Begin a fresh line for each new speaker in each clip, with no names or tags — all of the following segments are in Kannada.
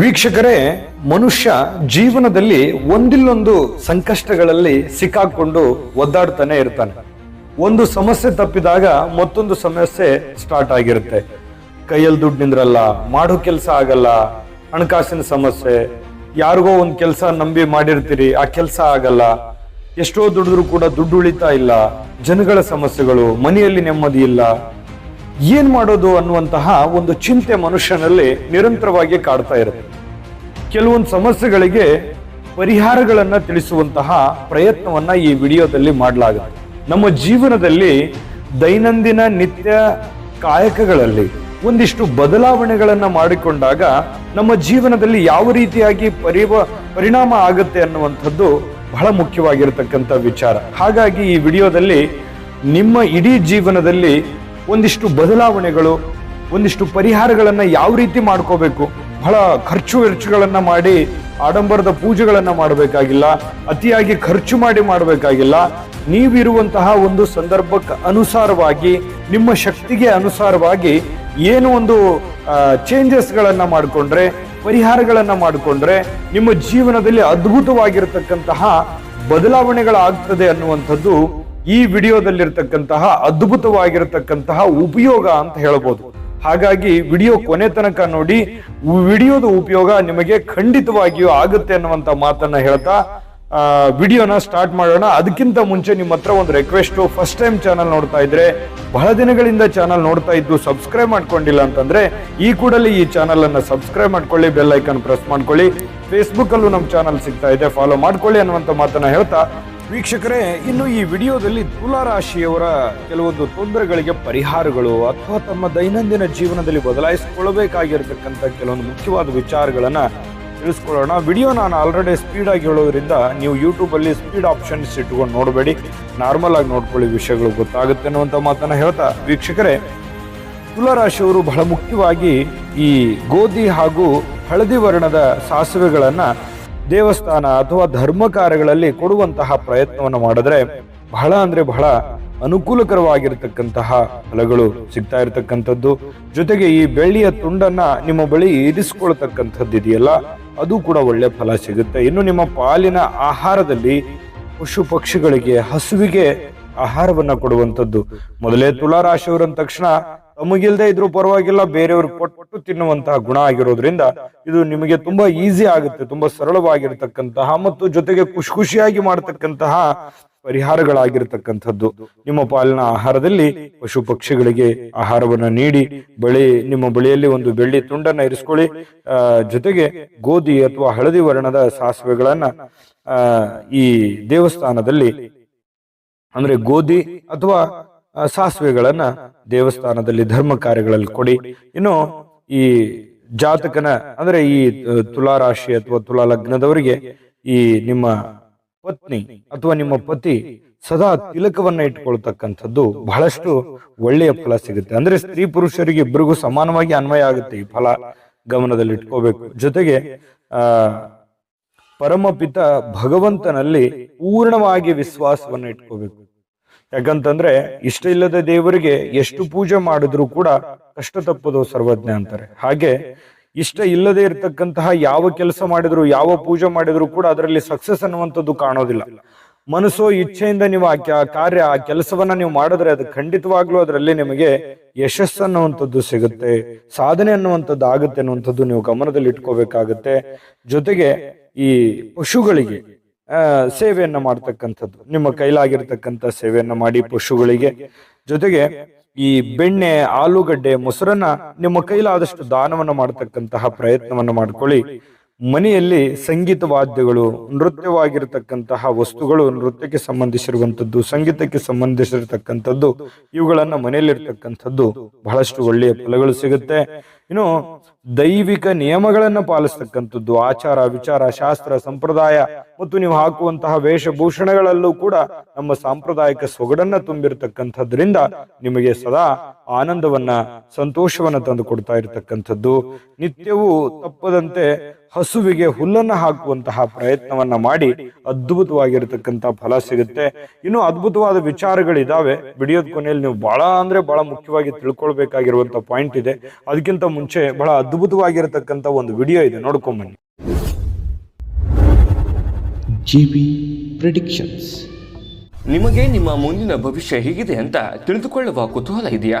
ವೀಕ್ಷಕರೇ, ಮನುಷ್ಯ ಜೀವನದಲ್ಲಿ ಒಂದಿಲ್ಲೊಂದು ಸಂಕಷ್ಟಗಳಲ್ಲಿ ಸಿಕ್ಕಾಕೊಂಡು ಒದ್ದಾಡ್ತಾನೆ ಇರ್ತಾನೆ. ಒಂದು ಸಮಸ್ಯೆ ತಪ್ಪಿದಾಗ ಮತ್ತೊಂದು ಸಮಸ್ಯೆ ಸ್ಟಾರ್ಟ್ ಆಗಿರುತ್ತೆ. ಕೈಯಲ್ಲಿ ದುಡ್ಡು ನಿಂದ್ರಲ್ಲ, ಮಾಡೋ ಕೆಲಸ ಆಗಲ್ಲ, ಹಣಕಾಸಿನ ಸಮಸ್ಯೆ, ಯಾರಿಗೋ ಒಂದು ಕೆಲಸ ನಂಬಿ ಮಾಡಿರ್ತೀರಿ, ಆ ಕೆಲಸ ಆಗಲ್ಲ. ಎಷ್ಟೋ ದುಡಿದ್ರು ಕೂಡ ದುಡ್ಡು ಉಳಿತಾ ಇಲ್ಲ. ಜನಗಳ ಸಮಸ್ಯೆಗಳು, ಮನೆಯಲ್ಲಿ ನೆಮ್ಮದಿ ಇಲ್ಲ. ಏನ್ ಮಾಡೋದು ಅನ್ನುವಂತಹ ಒಂದು ಚಿಂತೆ ಮನುಷ್ಯನಲ್ಲಿ ನಿರಂತರವಾಗಿ ಕಾಡ್ತಾ ಇರುತ್ತೆ. ಕೆಲವೊಂದು ಸಮಸ್ಯೆಗಳಿಗೆ ಪರಿಹಾರಗಳನ್ನು ತಿಳಿಸುವಂತಹ ಪ್ರಯತ್ನವನ್ನ ಈ ವಿಡಿಯೋದಲ್ಲಿ ಮಾಡಲಾಗುತ್ತೆ. ನಮ್ಮ ಜೀವನದಲ್ಲಿ ದೈನಂದಿನ ನಿತ್ಯ ಕಾಯಕಗಳಲ್ಲಿ ಒಂದಿಷ್ಟು ಬದಲಾವಣೆಗಳನ್ನು ಮಾಡಿಕೊಂಡಾಗ ನಮ್ಮ ಜೀವನದಲ್ಲಿ ಯಾವ ರೀತಿಯಾಗಿ ಪರಿವ, ಪರಿಣಾಮ ಆಗುತ್ತೆ ಅನ್ನುವಂಥದ್ದು ಬಹಳ ಮುಖ್ಯವಾಗಿರತಕ್ಕಂಥ ವಿಚಾರ. ಹಾಗಾಗಿ ಈ ವಿಡಿಯೋದಲ್ಲಿ ನಿಮ್ಮ ಇಡೀ ಜೀವನದಲ್ಲಿ ಒಂದಿಷ್ಟು ಬದಲಾವಣೆಗಳು, ಒಂದಿಷ್ಟು ಪರಿಹಾರಗಳನ್ನು ಯಾವ ರೀತಿ ಮಾಡ್ಕೋಬೇಕು? ಬಹಳ ಖರ್ಚು ವೆಚ್ಚಗಳನ್ನು ಮಾಡಿ, ಆಡಂಬರದ ಪೂಜೆಗಳನ್ನು ಮಾಡಬೇಕಾಗಿಲ್ಲ, ಅತಿಯಾಗಿ ಖರ್ಚು ಮಾಡಿ ಮಾಡಬೇಕಾಗಿಲ್ಲ. ನೀವಿರುವಂತಹ ಒಂದು ಸಂದರ್ಭಕ್ಕೆ ಅನುಸಾರವಾಗಿ, ನಿಮ್ಮ ಶಕ್ತಿಗೆ ಅನುಸಾರವಾಗಿ ಏನು ಒಂದು ಚೇಂಜಸ್ಗಳನ್ನು ಮಾಡಿಕೊಂಡ್ರೆ, ಪರಿಹಾರಗಳನ್ನು ಮಾಡಿಕೊಂಡ್ರೆ, ನಿಮ್ಮ ಜೀವನದಲ್ಲಿ ಅದ್ಭುತವಾಗಿರತಕ್ಕಂತಹ ಬದಲಾವಣೆಗಳಾಗ್ತದೆ ಅನ್ನುವಂಥದ್ದು ಈ ವಿಡಿಯೋದಲ್ಲಿರ್ತಕ್ಕಂತಹ ಅದ್ಭುತವಾಗಿರತಕ್ಕಂತಹ ಉಪಯೋಗ ಅಂತ ಹೇಳ್ಬೋದು. ಹಾಗಾಗಿ ವಿಡಿಯೋ ಕೊನೆ ತನಕ ನೋಡಿ ವಿಡಿಯೋದ ಉಪಯೋಗ ನಿಮಗೆ ಖಂಡಿತವಾಗಿಯೂ ಆಗುತ್ತೆ ಅನ್ನುವಂತ ಮಾತನ್ನ ಹೇಳ್ತಾ ವಿಡಿಯೋನ ಸ್ಟಾರ್ಟ್ ಮಾಡೋಣ. ಅದಕ್ಕಿಂತ ಮುಂಚೆ ನಿಮ್ಮ ಹತ್ರ ಒಂದು ರಿಕ್ವೆಸ್ಟ್ ಫಸ್ಟ್ ಟೈಮ್ ಚಾನಲ್ ನೋಡ್ತಾ ಇದ್ರೆ, ಬಹಳ ದಿನಗಳಿಂದ ಚಾನಲ್ ನೋಡ್ತಾ ಇದ್ದು ಸಬ್ಸ್ಕ್ರೈಬ್ ಮಾಡ್ಕೊಂಡಿಲ್ಲ ಅಂತಂದ್ರೆ, ಈ ಕೂಡಲೇ ಈ ಚಾನಲ್ ಅನ್ನ ಸಬ್ಸ್ಕ್ರೈಬ್ ಮಾಡ್ಕೊಳ್ಳಿ ಬೆಲ್ ಐಕನ್ ಪ್ರೆಸ್ ಮಾಡ್ಕೊಳ್ಳಿ. ಫೇಸ್ಬುಕ್ ಅಲ್ಲೂ ನಮ್ಮ ಚಾನಲ್ ಸಿಗ್ತಾ ಇದೆ ಫಾಲೋ ಮಾಡ್ಕೊಳ್ಳಿ ಅನ್ನುವಂತ ಮಾತನ್ನ ಹೇಳ್ತಾ ವೀಕ್ಷಕರೇ, ಇನ್ನು ಈ ವಿಡಿಯೋದಲ್ಲಿ ತುಲಾ ರಾಶಿಯವರ ಕೆಲವೊಂದು ತೊಂದರೆಗಳಿಗೆ ಪರಿಹಾರಗಳು ಅಥವಾ ತಮ್ಮ ದೈನಂದಿನ ಜೀವನದಲ್ಲಿ ಬದಲಾಯಿಸಿಕೊಳ್ಳಬೇಕಾಗಿರತಕ್ಕಂಥ ಕೆಲವೊಂದು ಮುಖ್ಯವಾದ ವಿಚಾರಗಳನ್ನ ತಿಳಿಸ್ಕೊಳ್ಳೋಣ. ವಿಡಿಯೋ ನಾನು ಆಲ್ರೆಡಿ ಸ್ಪೀಡ್ ಆಗಿ ಹೇಳೋದ್ರಿಂದ ನೀವು ಯೂಟ್ಯೂಬ್ ಅಲ್ಲಿ ಸ್ಪೀಡ್ ಆಪ್ಷನ್ಸ್ ಇಟ್ಕೊಂಡು ನೋಡಬೇಡಿ. ನಾರ್ಮಲ್ ಆಗಿ ನೋಡ್ಕೊಳ್ಳಿ ವಿಷಯಗಳು ಗೊತ್ತಾಗುತ್ತೆ ಅನ್ನುವಂಥ ಮಾತನ್ನ ಹೇಳ್ತಾ ವೀಕ್ಷಕರೇ ತುಲಾರಾಶಿಯವರು ಬಹಳ ಮುಖ್ಯವಾಗಿ ಈ ಗೋಧಿ ಹಾಗೂ ಹಳದಿ ವರ್ಣದ ಸಾಸಿವೆಗಳನ್ನ ದೇವಸ್ಥಾನ ಅಥವಾ ಧರ್ಮ ಕಾರ್ಯಗಳಲ್ಲಿ ಕೊಡುವಂತಹ ಪ್ರಯತ್ನವನ್ನು ಮಾಡಿದ್ರೆ ಬಹಳ ಅಂದ್ರೆ ಬಹಳ ಅನುಕೂಲಕರವಾಗಿರ್ತಕ್ಕಂತಹ ಫಲಗಳು ಸಿಗ್ತಾ ಇರತಕ್ಕಂಥದ್ದು. ಜೊತೆಗೆ ಈ ಬೆಳ್ಳಿಯ ತುಂಡನ್ನ ನಿಮ್ಮ ಬಳಿ ಇರಿಸಿಕೊಳ್ತಕ್ಕಂಥದ್ದು ಇದೆಯಲ್ಲ, ಅದು ಕೂಡ ಒಳ್ಳೆ ಫಲ ಸಿಗುತ್ತೆ. ಇನ್ನು ನಿಮ್ಮ ಪಾಲಿನ ಆಹಾರದಲ್ಲಿ ಪಶು ಪಕ್ಷಿಗಳಿಗೆ ಹಸುವಿಗೆ ಆಹಾರವನ್ನ ಕೊಡುವಂಥದ್ದು. ಮೊದಲೇ ತುಲಾರಾಶಿಯವರಂದ ತಕ್ಷಣ ತಮಗಿಲ್ದೇ ಇದ್ರೂ ಪರವಾಗಿಲ್ಲ ಬೇರೆಯವ್ರಿಗೆ ಕೊಟ್ಟು ತಿನ್ನುವಂತಹ ಗುಣ ಆಗಿರೋದ್ರಿಂದ ಇದು ನಿಮಗೆ ತುಂಬಾ ಈಸಿ ಆಗುತ್ತೆ, ತುಂಬಾ ಸರಳವಾಗಿರ್ತಕ್ಕಂತಹ ಮತ್ತು ಜೊತೆಗೆ ಖುಷಿ ಖುಷಿಯಾಗಿ ಮಾಡತಕ್ಕಂತಹ ಪರಿಹಾರಗಳಾಗಿರ್ತಕ್ಕಂಥದ್ದು. ನಿಮ್ಮ ಪಾಲಿನ ಆಹಾರದಲ್ಲಿ ಪಶು ಪಕ್ಷಿಗಳಿಗೆ ಆಹಾರವನ್ನ ನೀಡಿ, ಬಳಿ ನಿಮ್ಮ ಬಳಿಯಲ್ಲಿ ಒಂದು ಬೆಳ್ಳಿ ತುಂಡನ್ನ ಇರಿಸ್ಕೊಳ್ಳಿ. ಜೊತೆಗೆ ಗೋಧಿ ಅಥವಾ ಹಳದಿ ವರ್ಣದ ಸಾಸಿವೆಗಳನ್ನ ಈ ದೇವಸ್ಥಾನದಲ್ಲಿ, ಅಂದ್ರೆ ಗೋಧಿ ಅಥವಾ ಸಾಸಿವೆಗಳನ್ನ ದೇವಸ್ಥಾನದಲ್ಲಿ ಧರ್ಮ ಕಾರ್ಯಗಳಲ್ಲಿ ಕೊಡಿ. ಇನ್ನು ಈ ಜಾತಕನ, ಅಂದ್ರೆ ಈ ತುಲಾ ರಾಶಿ ಅಥವಾ ತುಲಾ ಲಗ್ನದವರಿಗೆ ಈ ನಿಮ್ಮ ಪತ್ನಿ ಅಥವಾ ನಿಮ್ಮ ಪತಿ ಸದಾ ತಿಲಕವನ್ನ ಇಟ್ಕೊಳ್ತಕ್ಕಂಥದ್ದು ಬಹಳಷ್ಟು ಒಳ್ಳೆಯ ಫಲ ಸಿಗುತ್ತೆ. ಅಂದ್ರೆ ಸ್ತ್ರೀ ಪುರುಷರಿಗೆ ಇಬ್ಬರಿಗೂ ಸಮಾನವಾಗಿ ಅನ್ವಯ ಆಗುತ್ತೆ ಈ ಫಲ ಗಮನದಲ್ಲಿ ಇಟ್ಕೋಬೇಕು. ಜೊತೆಗೆ, ಆ, ಪರಮಪಿತ ಭಗವಂತನಲ್ಲಿ ಪೂರ್ಣವಾಗಿ ವಿಶ್ವಾಸವನ್ನ ಇಟ್ಕೋಬೇಕು. ಯಾಕಂತಂದ್ರೆ ಇಷ್ಟ ಇಲ್ಲದ ದೇವರಿಗೆ ಎಷ್ಟು ಪೂಜೆ ಮಾಡಿದ್ರು ಕೂಡ ಕಷ್ಟ ತಪ್ಪದು ಸರ್ವಜ್ಞ ಅಂತಾರೆ. ಹಾಗೆ ಇಷ್ಟ ಇಲ್ಲದೆ ಇರತಕ್ಕಂತಹ ಯಾವ ಕೆಲಸ ಮಾಡಿದ್ರು, ಯಾವ ಪೂಜೆ ಮಾಡಿದ್ರು ಕೂಡ ಅದರಲ್ಲಿ ಸಕ್ಸಸ್ ಅನ್ನುವಂಥದ್ದು ಕಾಣೋದಿಲ್ಲ. ಮನಸ್ಸೋ ಇಚ್ಛೆಯಿಂದ ನೀವು ಆ ಕಾರ್ಯ, ಆ ಕೆಲಸವನ್ನ ನೀವು ಮಾಡಿದ್ರೆ ಅದು ಖಂಡಿತವಾಗ್ಲೂ ಅದರಲ್ಲಿ ನಿಮಗೆ ಯಶಸ್ಸು ಅನ್ನುವಂಥದ್ದು ಸಿಗುತ್ತೆ, ಸಾಧನೆ ಅನ್ನುವಂಥದ್ದು ಆಗುತ್ತೆ ಅನ್ನುವಂಥದ್ದು ನೀವು ಗಮನದಲ್ಲಿ ಇಟ್ಕೋಬೇಕಾಗತ್ತೆ ಜೊತೆಗೆ ಈ ಪಶುಗಳಿಗೆ ಸೇವೆಯನ್ನ ಮಾಡ್ತಕ್ಕಂಥದ್ದು, ನಿಮ್ಮ ಕೈಲಾಗಿರ್ತಕ್ಕಂಥ ಸೇವೆಯನ್ನ ಮಾಡಿ ಪಶುಗಳಿಗೆ. ಜೊತೆಗೆ ಈ ಬೆಣ್ಣೆ, ಆಲೂಗಡ್ಡೆ, ಮೊಸರನ್ನ ನಿಮ್ಮ ಕೈಲಾದಷ್ಟು ದಾನವನ್ನ ಮಾಡತಕ್ಕಂತಹ ಪ್ರಯತ್ನವನ್ನ ಮಾಡ್ಕೊಳ್ಳಿ. ಮನೆಯಲ್ಲಿ ಸಂಗೀತ ವಾದ್ಯಗಳು, ನೃತ್ಯವಾಗಿರತಕ್ಕಂತಹ ವಸ್ತುಗಳು ನೃತ್ಯಕ್ಕೆ ಸಂಬಂಧಿಸಿರುವಂಥದ್ದು, ಸಂಗೀತಕ್ಕೆ ಸಂಬಂಧಿಸಿರತಕ್ಕಂಥದ್ದು, ಇವುಗಳನ್ನ ಮನೆಯಲ್ಲಿರ್ತಕ್ಕಂಥದ್ದು ಬಹಳಷ್ಟು ಒಳ್ಳೆಯ ಫಲಗಳು ಸಿಗುತ್ತೆ. ಇನ್ನು ದೈವಿಕ ನಿಯಮಗಳನ್ನ ಪಾಲಿಸ್ತಕ್ಕಂಥದ್ದು, ಆಚಾರ, ವಿಚಾರ, ಶಾಸ್ತ್ರ, ಸಂಪ್ರದಾಯ ಮತ್ತು ನೀವು ಹಾಕುವಂತಹ ವೇಷಭೂಷಣಗಳಲ್ಲೂ ಕೂಡ ನಮ್ಮ ಸಾಂಪ್ರದಾಯಿಕ ಸೊಗಡನ್ನ ತುಂಬಿರತಕ್ಕಂಥದ್ರಿಂದ ನಿಮಗೆ ಸದಾ ಆನಂದವನ್ನ, ಸಂತೋಷವನ್ನ ತಂದು ಕೊಡ್ತಾ ಇರತಕ್ಕಂಥದ್ದು. ನಿತ್ಯವೂ ತಪ್ಪದಂತೆ ಹಸುವಿಗೆ ಹುಲ್ಲನ್ನ ಹಾಕುವಂತಹ ಪ್ರಯತ್ನವನ್ನ ಮಾಡಿ ಅದ್ಭುತವಾಗಿರತಕ್ಕಂತ ಫಲ ಸಿಗುತ್ತೆ. ಇನ್ನು ಅದ್ಭುತವಾದ ವಿಚಾರಗಳಿದಾವೆ. ವಿಡಿಯೋದ ಕೊನೆಯಲ್ಲಿ ನೀವು ಬಹಳ ಅಂದ್ರೆ ಬಹಳ ಮುಖ್ಯವಾಗಿ ತಿಳ್ಕೊಳ್ಬೇಕಾಗಿರುವಂತ ಪಾಯಿಂಟ್ ಇದೆ. ಅದಕ್ಕಿಂತ ಮುಂಚೆ ಬಹಳ ಅದ್ಭುತವಾಗಿರತಕ್ಕಂತ ಒಂದು ವಿಡಿಯೋ ಇದೆ. ನೋಡ್ಕೊಂಬನ್ನಿ.
GB predictions.
ನಿಮಗೆ ನಿಮ್ಮ ಮುಂದಿನ ಭವಿಷ್ಯ ಹೇಗಿದೆ ಅಂತ ತಿಳಿದುಕೊಳ್ಳುವ ಕುತೂಹಲ ಇದೆಯಾ?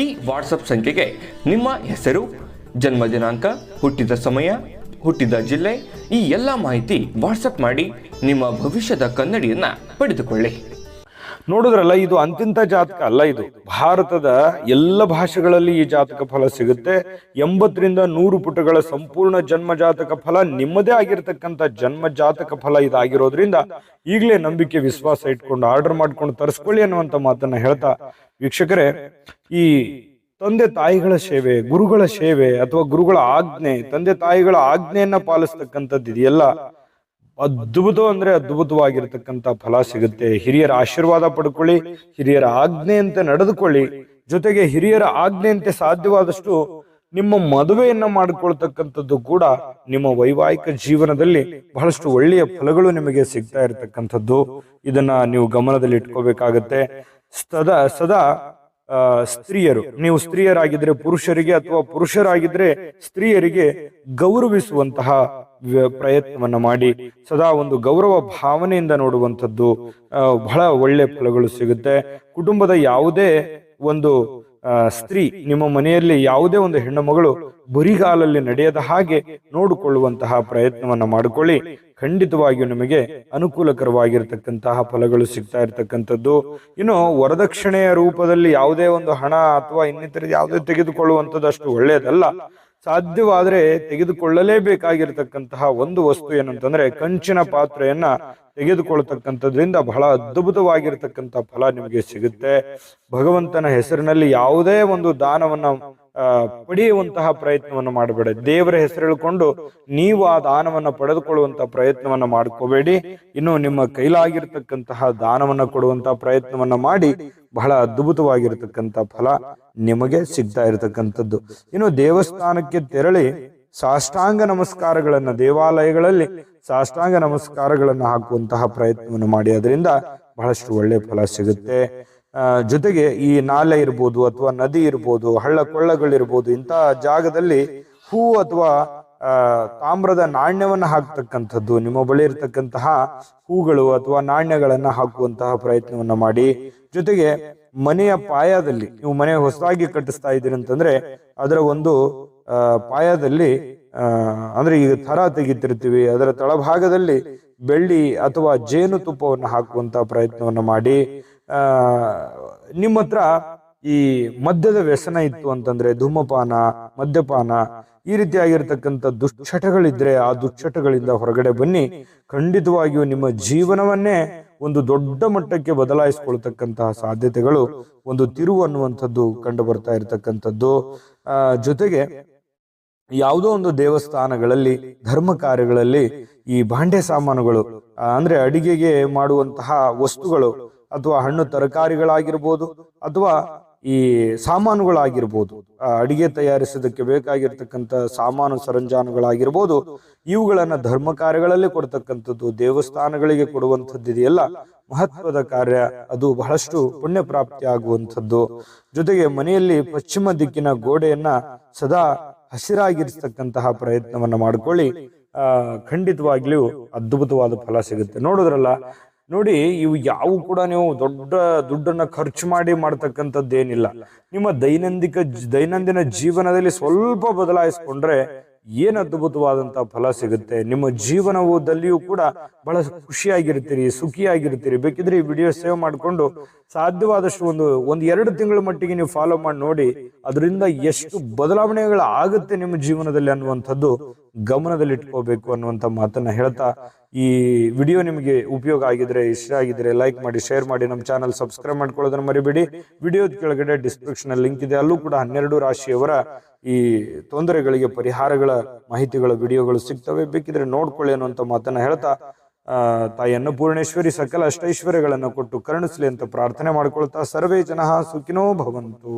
ಈ ವಾಟ್ಸಪ್ ಸಂಖ್ಯೆಗೆ ನಿಮ್ಮ ಹೆಸರು, ಜನ್ಮ ದಿನಾಂಕ, ಹುಟ್ಟಿದ ಸಮಯ, ಹುಟ್ಟಿದ ಜಿಲ್ಲೆ, ಈ ಎಲ್ಲ ಮಾಹಿತಿ ವಾಟ್ಸಪ್ ಮಾಡಿ ನಿಮ್ಮ ಭವಿಷ್ಯದ ಕನ್ನಡಿಯನ್ನ ಪಡೆದುಕೊಳ್ಳಿ.
ನೋಡಿದ್ರಲ್ಲ, ಇದು ಅಂತಿಂತ ಜಾತಕ ಅಲ್ಲ ಇದು. ಭಾರತದ ಎಲ್ಲ ಭಾಷೆಗಳಲ್ಲಿ ಈ ಜಾತಕ ಫಲ ಸಿಗುತ್ತೆ. ಎಂಬತ್ತರಿಂದ ನೂರು ಪುಟಗಳ ಸಂಪೂರ್ಣ ಜನ್ಮ ಜಾತಕ ಫಲ ನಿಮ್ಮದೇ ಆಗಿರತಕ್ಕಂತ ಜನ್ಮ ಜಾತಕ ಫಲ ಇದಾಗಿರೋದ್ರಿಂದ ಈಗಲೇ ನಂಬಿಕೆ, ವಿಶ್ವಾಸ ಇಟ್ಕೊಂಡು ಆರ್ಡರ್ ಮಾಡ್ಕೊಂಡು ತರಿಸ್ಕೊಳ್ಳಿ ಅನ್ನುವಂತ ಮಾತನ್ನ ಹೇಳ್ತಾ, ವೀಕ್ಷಕರೇ ಈ ತಂದೆ ತಾಯಿಗಳ ಸೇವೆ, ಗುರುಗಳ ಸೇವೆ ಅಥವಾ ಗುರುಗಳ ಆಜ್ಞೆ, ತಂದೆ ತಾಯಿಗಳ ಆಜ್ಞೆಯನ್ನ ಪಾಲಿಸ್ತಕ್ಕಂಥದ್ದು ಇದೆಯಲ್ಲ? ಅದ್ಭುತ ಅಂದ್ರೆ ಅದ್ಭುತವಾಗಿರ್ತಕ್ಕಂಥ ಫಲ ಸಿಗುತ್ತೆ. ಹಿರಿಯರ ಆಶೀರ್ವಾದ ಪಡ್ಕೊಳ್ಳಿ, ಹಿರಿಯರ ಆಜ್ಞೆಯಂತೆ ನಡೆದುಕೊಳ್ಳಿ. ಜೊತೆಗೆ ಹಿರಿಯರ ಆಜ್ಞೆಯಂತೆ ಸಾಧ್ಯವಾದಷ್ಟು ನಿಮ್ಮ ಮದುವೆಯನ್ನ ಮಾಡಿಕೊಳ್ತಕ್ಕಂಥದ್ದು ಕೂಡ ನಿಮ್ಮ ವೈವಾಹಿಕ ಜೀವನದಲ್ಲಿ ಬಹಳಷ್ಟು ಒಳ್ಳೆಯ ಫಲಗಳು ನಿಮಗೆ ಸಿಗ್ತಾ ಇರತಕ್ಕಂಥದ್ದು. ಇದನ್ನ ನೀವು ಗಮನದಲ್ಲಿ ಇಟ್ಕೋಬೇಕಾಗತ್ತೆ ಸದಾ ಸದಾ ಸ್ತ್ರೀಯರು. ನೀವು ಸ್ತ್ರೀಯರಾಗಿದ್ರೆ ಪುರುಷರಿಗೆ ಅಥವಾ ಪುರುಷರಾಗಿದ್ರೆ ಸ್ತ್ರೀಯರಿಗೆ ಗೌರವಿಸುವಂತಹ ಪ್ರಯತ್ನವನ್ನು ಮಾಡಿ, ಸದಾ ಒಂದು ಗೌರವ ಭಾವನೆಯಿಂದ ನೋಡುವಂಥದ್ದು ಬಹಳ ಒಳ್ಳೆ ಫಲಗಳು ಸಿಗುತ್ತೆ. ಕುಟುಂಬದ ಯಾವುದೇ ಒಂದು ಸ್ತ್ರೀ ನಿಮ್ಮ ಮನೆಯಲ್ಲಿ ಯಾವುದೇ ಒಂದು ಹೆಣ್ಣು ಮಗಳು ಬುರಿಗಾಲಲ್ಲಿ ನಡೆಯದ ಹಾಗೆ ನೋಡಿಕೊಳ್ಳುವಂತಹ ಪ್ರಯತ್ನವನ್ನ ಮಾಡಿಕೊಳ್ಳಿ. ಖಂಡಿತವಾಗಿಯೂ ನಿಮಗೆ ಅನುಕೂಲಕರವಾಗಿರ್ತಕ್ಕಂತಹ ಫಲಗಳು ಸಿಗ್ತಾ ಇರತಕ್ಕಂಥದ್ದು. ಇನ್ನು ವರದಕ್ಷಿಣೆಯ ರೂಪದಲ್ಲಿ ಯಾವುದೇ ಒಂದು ಹಣ ಅಥವಾ ಇನ್ನಿತರ ಯಾವುದೇ ತೆಗೆದುಕೊಳ್ಳುವಂಥದ್ದು ಅಷ್ಟು ಒಳ್ಳೆಯದಲ್ಲ. ಸಾಧ್ಯವಾದ್ರೆ ತೆಗೆದುಕೊಳ್ಳಲೇಬೇಕಾಗಿರತಕ್ಕಂತಹ ಒಂದು ವಸ್ತು ಏನಂತಂದ್ರೆ ಕಂಚಿನ ಪಾತ್ರೆಯನ್ನ ತೆಗೆದುಕೊಳ್ತಕ್ಕಂಥದ್ರಿಂದ ಬಹಳ ಅದ್ಭುತವಾಗಿರ್ತಕ್ಕಂಥ ಫಲ ನಿಮಗೆ ಸಿಗುತ್ತೆ. ಭಗವಂತನ ಹೆಸರಿನಲ್ಲಿ ಯಾವುದೇ ಒಂದು ದಾನವನ್ನ ಪಡೆಯುವಂತಹ ಪ್ರಯತ್ನವನ್ನು ಮಾಡಬೇಡ. ದೇವರ ಹೆಸರು ಹೇಳಿಕೊಂಡು ನೀವು ಆ ದಾನವನ್ನ ಪಡೆದುಕೊಳ್ಳುವಂತಹ ಪ್ರಯತ್ನವನ್ನ ಮಾಡ್ಕೋಬೇಡಿ. ಇನ್ನು ನಿಮ್ಮ ಕೈಲಾಗಿರ್ತಕ್ಕಂತಹ ದಾನವನ್ನ ಕೊಡುವಂತಹ ಪ್ರಯತ್ನವನ್ನ ಮಾಡಿ ಬಹಳ ಅದ್ಭುತವಾಗಿರ್ತಕ್ಕಂಥ ಫಲ ನಿಮಗೆ ಸಿಗ್ತಾ ಇರತಕ್ಕಂಥದ್ದು. ಇನ್ನು ದೇವಸ್ಥಾನಕ್ಕೆ ತೆರಳಿ ಸಾಷ್ಟಾಂಗ ನಮಸ್ಕಾರಗಳನ್ನ ದೇವಾಲಯಗಳಲ್ಲಿ ಸಾಷ್ಟಾಂಗ ನಮಸ್ಕಾರಗಳನ್ನ ಹಾಕುವಂತಹ ಪ್ರಯತ್ನವನ್ನು ಮಾಡಿ. ಅದರಿಂದ ಬಹಳಷ್ಟು ಒಳ್ಳೆ ಫಲ ಸಿಗುತ್ತೆ. ಜೊತೆಗೆ ಈ ನಾಲೆ ಇರ್ಬೋದು ಅಥವಾ ನದಿ ಇರ್ಬೋದು, ಹಳ್ಳ ಕೊಳ್ಳಗಳಿರ್ಬೋದು ಇಂತಹ ಜಾಗದಲ್ಲಿ ಹೂ ಅಥವಾ ತಾಮ್ರದ ನಾಣ್ಯವನ್ನು ಹಾಕ್ತಕ್ಕಂಥದ್ದು, ನಿಮ್ಮ ಬಳಿ ಇರತಕ್ಕಂತಹ ಹೂಗಳು ಅಥವಾ ನಾಣ್ಯಗಳನ್ನ ಹಾಕುವಂತಹ ಪ್ರಯತ್ನವನ್ನ ಮಾಡಿ. ಜೊತೆಗೆ ಮನೆಯ ಪಾಯದಲ್ಲಿ, ನೀವು ಮನೆ ಹೊಸದಾಗಿ ಕಟ್ಟಿಸ್ತಾ ಇದ್ದೀರಿ ಅಂತಂದ್ರೆ, ಅದರ ಒಂದು ಪಾಯದಲ್ಲಿ ಅಂದ್ರೆ ಈಗ ಥರ ತೆಗಿತಿರ್ತೀವಿ, ಅದರ ತಳಭಾಗದಲ್ಲಿ ಬೆಳ್ಳಿ ಅಥವಾ ಜೇನು ತುಪ್ಪವನ್ನು ಹಾಕುವಂತಹ ಪ್ರಯತ್ನವನ್ನ ಮಾಡಿ. ನಿಮ್ಮ ಹತ್ರ ಈ ಮದ್ಯದ ವ್ಯಸನ ಇತ್ತು ಅಂತಂದ್ರೆ ಧೂಮಪಾನ, ಮದ್ಯಪಾನ, ಈ ರೀತಿಯಾಗಿರ್ತಕ್ಕಂಥ ದುಶ್ಚಟಗಳಿದ್ರೆ ಆ ದುಶ್ಚಟಗಳಿಂದ ಹೊರಗಡೆ ಬನ್ನಿ. ಖಂಡಿತವಾಗಿಯೂ ನಿಮ್ಮ ಜೀವನವನ್ನೇ ಒಂದು ದೊಡ್ಡ ಮಟ್ಟಕ್ಕೆ ಬದಲಾಯಿಸಿಕೊಳ್ತಕ್ಕಂತಹ ಸಾಧ್ಯತೆಗಳು ಒಂದು ತಿರುವು ಅನ್ನುವಂಥದ್ದು ಕಂಡು ಬರ್ತಾ ಇರತಕ್ಕಂಥದ್ದು. ಆ, ಜೊತೆಗೆ ಯಾವುದೋ ಒಂದು ದೇವಸ್ಥಾನಗಳಲ್ಲಿ, ಧರ್ಮ ಕಾರ್ಯಗಳಲ್ಲಿ ಈ ಭಾಂಡೆ ಸಾಮಾನುಗಳು ಅಂದ್ರೆ ಅಡಿಗೆಗೆ ಮಾಡುವಂತಹ ವಸ್ತುಗಳು ಅಥವಾ ಹಣ್ಣು ತರಕಾರಿಗಳಾಗಿರ್ಬೋದು ಅಥವಾ ಈ ಸಾಮಾನುಗಳಾಗಿರ್ಬೋದು. ಅಡಿಗೆ ತಯಾರಿಸೋದಕ್ಕೆ ಬೇಕಾಗಿರ್ತಕ್ಕಂಥ ಸಾಮಾನು ಸರಂಜಾನುಗಳಾಗಿರ್ಬೋದು, ಇವುಗಳನ್ನ ಧರ್ಮ ಕಾರ್ಯಗಳಲ್ಲಿ ಕೊಡ್ತಕ್ಕಂಥದ್ದು, ದೇವಸ್ಥಾನಗಳಿಗೆ ಕೊಡುವಂಥದ್ದು ಇದೆಯಲ್ಲ, ಮಹತ್ವದ ಕಾರ್ಯ ಅದು ಬಹಳಷ್ಟು ಪುಣ್ಯ ಪ್ರಾಪ್ತಿ ಆಗುವಂಥದ್ದು ಜೊತೆಗೆ ಮನೆಯಲ್ಲಿ ಪಶ್ಚಿಮ ದಿಕ್ಕಿನ ಗೋಡೆಯನ್ನ ಸದಾ ಹಸಿರಾಗಿರ್ತಕ್ಕಂತಹ ಪ್ರಯತ್ನವನ್ನ ಮಾಡ್ಕೊಳ್ಳಿ. ಆ ಅದ್ಭುತವಾದ ಫಲ ಸಿಗುತ್ತೆ. ನೋಡಿದ್ರಲ್ಲ ನೋಡಿ, ಇವು ಯಾವು ಕೂಡ ನೀವು ದೊಡ್ಡ ದುಡ್ಡನ್ನ ಖರ್ಚು ಮಾಡಿ ಮಾಡ್ತಕ್ಕಂಥದ್ದು ಏನಿಲ್ಲ. ನಿಮ್ಮ ದೈನಂದಿಕ ದೈನಂದಿನ ಜೀವನದಲ್ಲಿ ಸ್ವಲ್ಪ ಬದಲಾಯಿಸ್ಕೊಂಡ್ರೆ ಏನ್ ಅದ್ಭುತವಾದಂತ ಫಲ ಸಿಗುತ್ತೆ? ನಿಮ್ಮ ಜೀವನದಲ್ಲಿಯೂ ಕೂಡ ಬಹಳ ಖುಷಿಯಾಗಿರ್ತೀರಿ, ಸುಖಿಯಾಗಿರ್ತೀರಿ. ಬೇಕಿದ್ರೆ ಈ ವಿಡಿಯೋ ಸೇವ್ ಮಾಡಿಕೊಂಡು ಸಾಧ್ಯವಾದಷ್ಟು ಒಂದು, ಒಂದ್ ಎರಡು ತಿಂಗಳ ಮಟ್ಟಿಗೆ ನೀವು ಫಾಲೋ ಮಾಡಿ ನೋಡಿ, ಅದರಿಂದ ಎಷ್ಟು ಬದಲಾವಣೆಗಳು ಆಗುತ್ತೆ ನಿಮ್ಮ ಜೀವನದಲ್ಲಿ ಅನ್ನುವಂಥದ್ದು ಗಮನದಲ್ಲಿ ಇಟ್ಕೋಬೇಕು ಅನ್ನುವಂಥ ಮಾತನ್ನ ಹೇಳ್ತಾ ಈ ವಿಡಿಯೋ ನಿಮಗೆ ಉಪಯೋಗ ಆಗಿದ್ರೆ ಇಷ್ಟ ಆಗಿದ್ರೆ ಲೈಕ್ ಮಾಡಿ ಶೇರ್ ಮಾಡಿ ನಮ್ಮ ಚಾನಲ್ ಸಬ್ಸ್ಕ್ರೈಬ್ ಮಾಡ್ಕೊಳ್ಳೋದನ್ನ ಮರಿಬೇಡಿ. ವಿಡಿಯೋದ ಕೆಳಗಡೆ ಡಿಸ್ಕ್ರಿಪ್ಷನ್ ಲಿಂಕ್ ಇದೆ. ಅಲ್ಲೂ ಕೂಡ ಹನ್ನೆರಡು ರಾಶಿಯವರ ಈ ತೊಂದರೆಗಳಿಗೆ ಪರಿಹಾರಗಳ ಮಾಹಿತಿಗಳ ವಿಡಿಯೋಗಳು ಸಿಗ್ತವೆ. ಬೇಕಿದ್ರೆ ನೋಡ್ಕೊಳ್ಳಿ ಅನ್ನುವಂಥ ಮಾತನ್ನ ಹೇಳ್ತಾ ಆ, ಪೂರ್ಣೇಶ್ವರಿ ಸಕಲ ಅಷ್ಟೈಶ್ವರ್ಯಗಳನ್ನು ಕೊಟ್ಟು ಕರುಣಿಸ್ಲಿ ಅಂತ ಪ್ರಾರ್ಥನೆ ಮಾಡ್ಕೊಳ್ತಾ ಸರ್ವೇ ಜನ ಸುಖಿನೋ ಭವಂತು.